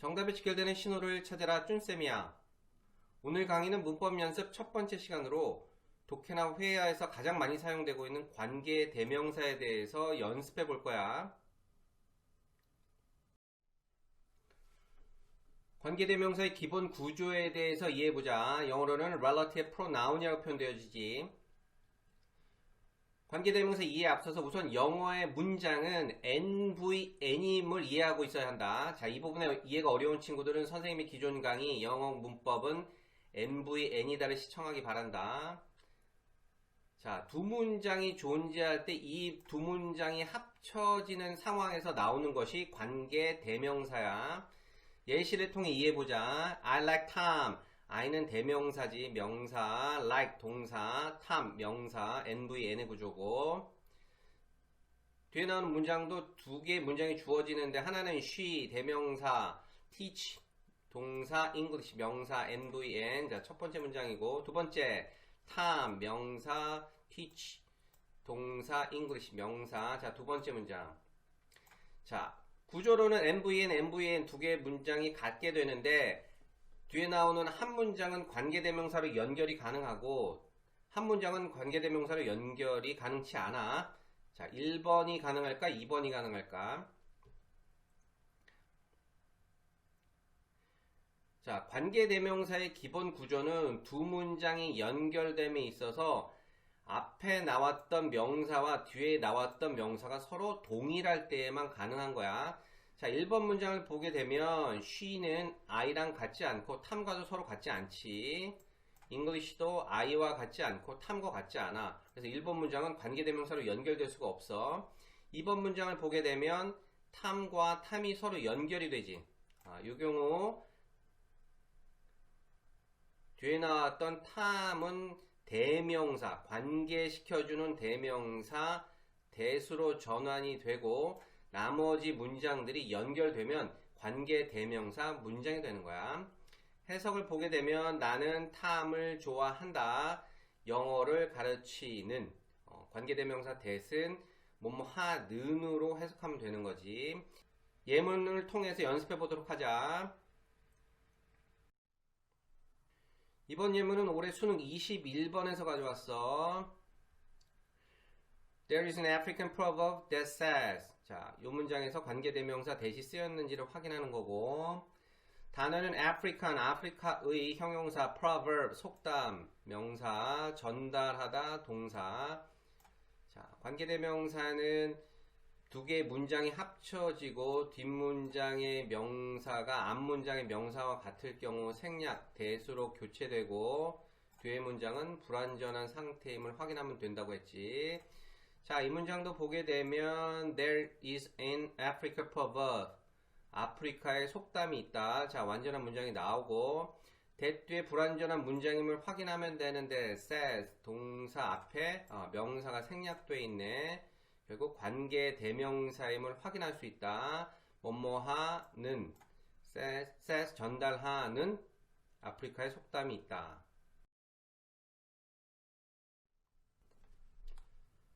정답에 직결되는 신호를 찾아라 쭌쌤이야. 오늘 강의는 문법 연습 첫 번째 시간으로 독해나 회화에서 가장 많이 사용되고 있는 관계 대명사에 대해서 연습해 볼 거야. 관계 대명사의 기본 구조에 대해서 이해해 보자. 영어로는 relative pronoun이라고 표현되어지지. 관계대명사 이해에 앞서서 우선 영어의 문장은 NV, N임을 이해하고 있어야 한다. 자, 이 부분에 이해가 어려운 친구들은 선생님의 기존 강의 영어 문법은 NV, N이다를 시청하기 바란다. 자, 두 문장이 존재할 때 이 두 문장이 합쳐지는 상황에서 나오는 것이 관계 대명사야. 예시를 통해 이해해보자. I like Tom. I는 대명사지, 명사, like 동사, Tom 명사, NVN의 구조고. 뒤에 나오는 문장도 두 개의 문장이 주어지는데 하나는 she 대명사, teach 동사, English 명사, NVN. 자, 첫 번째 문장이고 두 번째 Tom 명사, teach 동사, English 명사. 자, 두 번째 문장. 자, 구조로는 NVN, NVN 두 개의 문장이 같게 되는데 뒤에 나오는 한 문장은 관계대명사로 연결이 가능하고 한 문장은 관계대명사로 연결이 가능치 않아. 자, 1번이 가능할까? 2번이 가능할까? 자, 관계대명사의 기본 구조는 두 문장이 연결됨에 있어서 앞에 나왔던 명사와 뒤에 나왔던 명사가 서로 동일할 때에만 가능한 거야. 자, 1번 문장을 보게 되면 she는 I랑 같지 않고 탐과도 서로 같지 않지. English도 I와 같지 않고 탐과 같지 않아. 그래서 1번 문장은 관계대명사로 연결될 수가 없어. 2번 문장을 보게 되면 탐과 탐이 서로 연결이 되지. 아, 이 경우 뒤에 나왔던 탐은 대명사, 관계시켜주는 대명사, 대수로 전환이 되고 나머지 문장들이 연결되면 관계 대명사 문장이 되는 거야. 해석을 보게 되면 나는 탐을 좋아한다. 영어를 가르치는 어, 관계 대명사 대신 뭐뭐 하는으로 해석하면 되는 거지. 예문을 통해서 연습해 보도록 하자. 이번 예문은 올해 수능 21번에서 가져왔어. There is an African proverb that says 자, 이 문장에서 관계대명사 대시 쓰였는지를 확인하는 거고 단어는 African, 아프리카의 형용사 proverb, 속담, 명사, 전달하다, 동사 자, 관계대명사는 두 개의 문장이 합쳐지고 뒷문장의 명사가 앞문장의 명사와 같을 경우 생략, 대수로 교체되고 뒤에 문장은 불완전한 상태임을 확인하면 된다고 했지. 자, 이 문장도 보게 되면 there is an Africa proverb. 아프리카에 속담이 있다. 자, 완전한 문장이 나오고 that 뒤에 불완전한 문장임을 확인하면 되는데 says 동사 앞에 어, 명사가 생략되어 있네. 결국 관계 대명사임을 확인할 수 있다. 뭐뭐하는 says, says 전달하는 아프리카에 속담이 있다.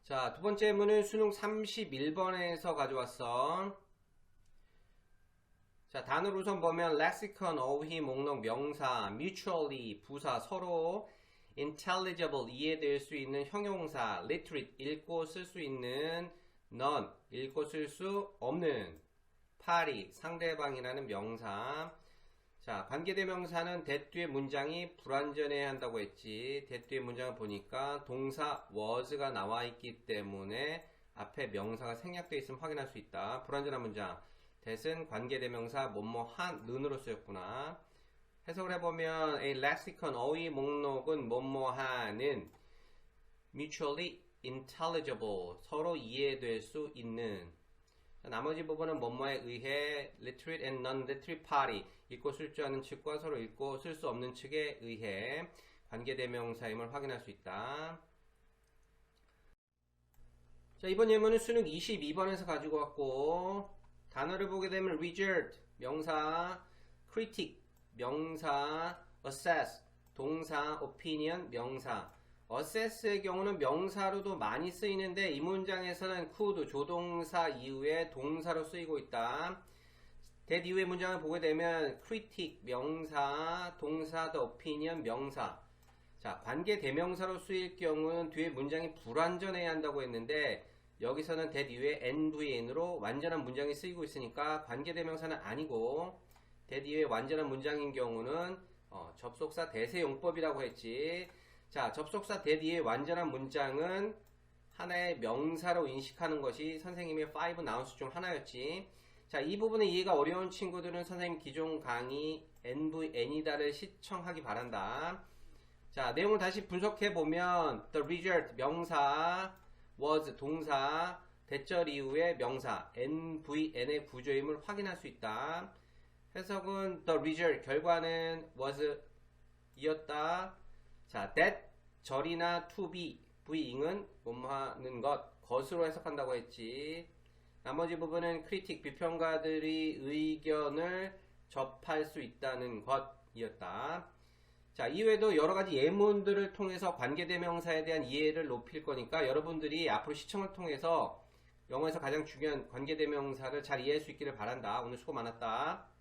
자, 두 번째 문은 수능 31번에서 가져왔어. 자, 단어를 우선 보면 lexicon, 어휘, 목록, 명사, mutually, 부사, 서로 intelligible, 이해될 수 있는 형용사, literate, 읽고 쓸 수 있는 none, 읽고 쓸 수 없는 party, 상대방이라는 명사. 자, 관계대명사는 뒤에 문장이 불완전해야 한다고 했지. 뒤에 문장을 보니까 동사 was가 나와 있기 때문에 앞에 명사가 생략되어 있으면 확인할 수 있다. 불완전한 문장. that은 관계대명사 뭐뭐 한 는으로 쓰였구나. 해석을 해보면 a lexicon 어휘 목록은 뭐뭐 하는 mutually intelligible 서로 이해될 수 있는 자, 나머지 부분은 뭐뭐에 의해 literate and non-literate party 읽고 쓸 줄 아는 측과 서로 읽고 쓸 수 없는 측에 의해 관계대명사임을 확인할 수 있다. 자 이번 예문은 수능 22번에서 가지고 왔고 단어를 보게 되면 reject 명사 critic 명사 assess 동사 opinion 명사 assess의 경우는 명사로도 많이 쓰이는데 이 문장에서는 could 조동사 이후에 동사로 쓰이고 있다. that 이후의 문장을 보게 되면 critic 명사, 동사, the opinion 명사. 자, 관계 대명사로 쓰일 경우는 뒤에 문장이 불완전해야 한다고 했는데 여기서는 that 이후에 NVN으로 완전한 문장이 쓰이고 있으니까 관계 대명사는 아니고 that 이후에 완전한 문장인 경우는 어, 접속사 대세 용법이라고 했지. 자, 접속사 이후에 완전한 문장은 하나의 명사로 인식하는 것이 선생님의 5 나운스 중 하나였지. 자, 이 부분의 이해가 어려운 친구들은 선생님 기존 강의 NVN이다를 시청하기 바란다. 자, 내용을 다시 분석해 보면 the result 명사 was 동사 대절 이후에 명사 NVN의 구조임을 확인할 수 있다. 해석은 the result 결과는 was 이었다. 자, that 절이나 to be being은 뭐하는 것 것으로 해석한다고 했지. 나머지 부분은 크리틱 비평가들이 의견을 접할 수 있다는 것이었다. 자, 이외에도 여러 가지 예문들을 통해서 관계대명사에 대한 이해를 높일 거니까 여러분들이 앞으로 시청을 통해서 영어에서 가장 중요한 관계대명사를 잘 이해할 수 있기를 바란다. 오늘 수고 많았다.